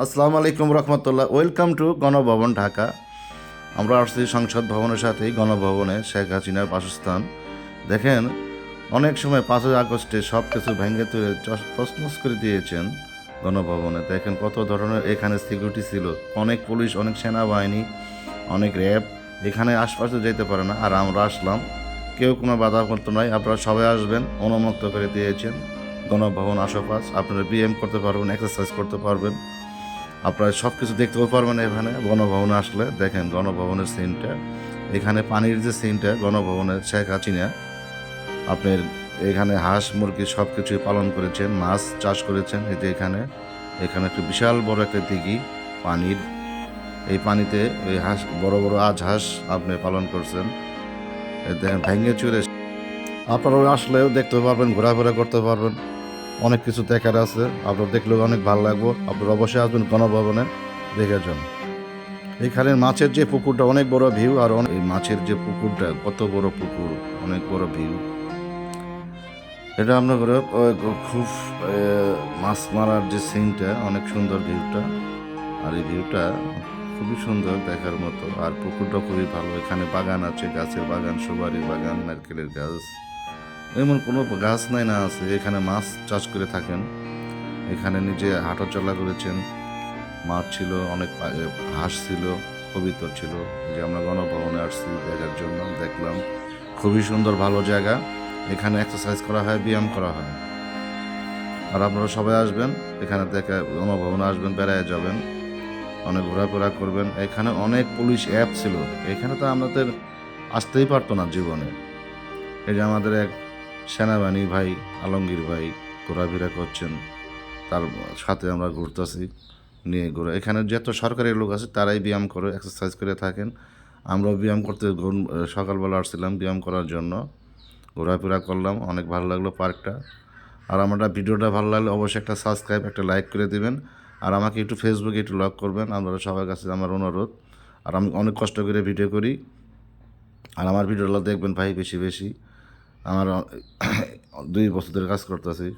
আসসালামু আলাইকুম রহমতুল্লাহ। Welcome to Ganabhaban Dhaka. আমরা আসছি সংসদ ভবনের সাথেই, গণভবনে শেখ হাসিনার বাসস্থান। দেখেন, অনেক সময় পাঁচই আগস্টে সব কিছু ভেঙে তুলে তছনছ করে দিয়েছেন গণভবনে। দেখেন কত ধরনের এখানে সিকিউরিটি ছিল। অনেক পুলিশ, অনেক সেনাবাহিনী, অনেক র্যাব। এখানে আশপাশে যেতে পারে না। আর আমরা আসলাম। কেউ কোনো বাধা করতে নাই। আপনারা সবাই আসবেন। অনুমুক্ত করে দিয়েছেন। গণভবন আশেপাশ আপনারা বিএম করতে পারবেন এক্সারসাইজ করতে পারবেন। আপনারা সব কিছু দেখতেও পারবেন এখানে, গণভবনে আসলে। দেখেন, গণভবনের সিনটা এখানে পানির যে সিনটা গণভবনের শেখ হাসিনা আপনার এখানে হাঁস, মুরগি সব কিছুই পালন করেছেন, মাছ চাষ করেছেন। এই যে এখানে এখানে একটা বিশাল বড় একটা দিঘি, পানির। এই পানিতে ওই হাঁস, বড় বড় আজ হাঁস আপনি পালন করছেন। দেখেন, ভেঙে চুরে আপনারা আসলেও দেখতে পারবেন, ঘোরাফেরা করতে পারবেন। অনেক কিছু দেখার আছে। আপনার দেখলেও অনেক ভালো লাগবো। আপনার অবশ্যই আসবেন গণভবনে, দেখে যান। এখানে মাছের যে পুকুরটা অনেক বড় ভিউ, আর অনেক- মাছের যে পুকুরটা, কত বড় পুকুর, অনেক বড় ভিউ। এটা আপনার খুব মাছ মারার যে সিনটা অনেক সুন্দর ভিউটা। আর এই ভিউটা খুবই সুন্দর দেখার মতো। আর পুকুরটা খুবই ভালো। এখানে বাগান আছে, গাছের বাগান সুপারি বাগান, নারকেলের গাছ। এমন কোনো গাছ নাই না আছে এখানে মাছ চাষ করে থাকেন। এখানে নিজে হাঁটা চলা করেছেন। মাছ ছিল, অনেক হাঁস ছিল কবিতর ছিল। যে আমরা গণভবনে আসছি দেখার জন্য, দেখলাম। খুবই সুন্দর, ভালো জায়গা। এখানে এক্সারসাইজ করা হয়, ব্যায়াম করা হয়। আর আপনারা সবাই আসবেন, এখানে দেখে গণভবনে আসবেন, বেড়ায় যাবেন। অনেক ঘোরাফেরা করবেন। এখানে অনেক পুলিশ অ্যাপ ছিল। এখানে তো আমাদের আসতেই পারতো না জীবনে। এই যে আমাদের এক সেনাবাহিনী ভাই, আলমগীর ভাই ঘোরাফেরা করছেন। তার সাথে আমরা ঘুরতেছি, নিয়ে ঘুরে। এখানে যত সরকারি লোক আছে, তারাই ব্যায়াম করে এক্সারসাইজ করে থাকেন। আমরাও ব্যায়াম করতে সকালবেলা আসছিলাম ব্যায়াম করার জন্য। ঘোরাফেরা করলাম, অনেক ভালো লাগল পার্কটা। আর আমরা ভিডিওটা ভালো লাগলে অবশ্যই একটা সাবস্ক্রাইব একটা লাইক করে দিবেন। আর আমাকে একটু ফেসবুকে একটু লক করবেন, আপনারা সবার কাছে আমার অনুরোধ। আর আমি অনেক কষ্ট করে ভিডিও করি। আর আমার ভিডিওগুলো দেখবেন ভাই বেশি বেশি। আমার দুই বছর ধরে কাজ করতেছি।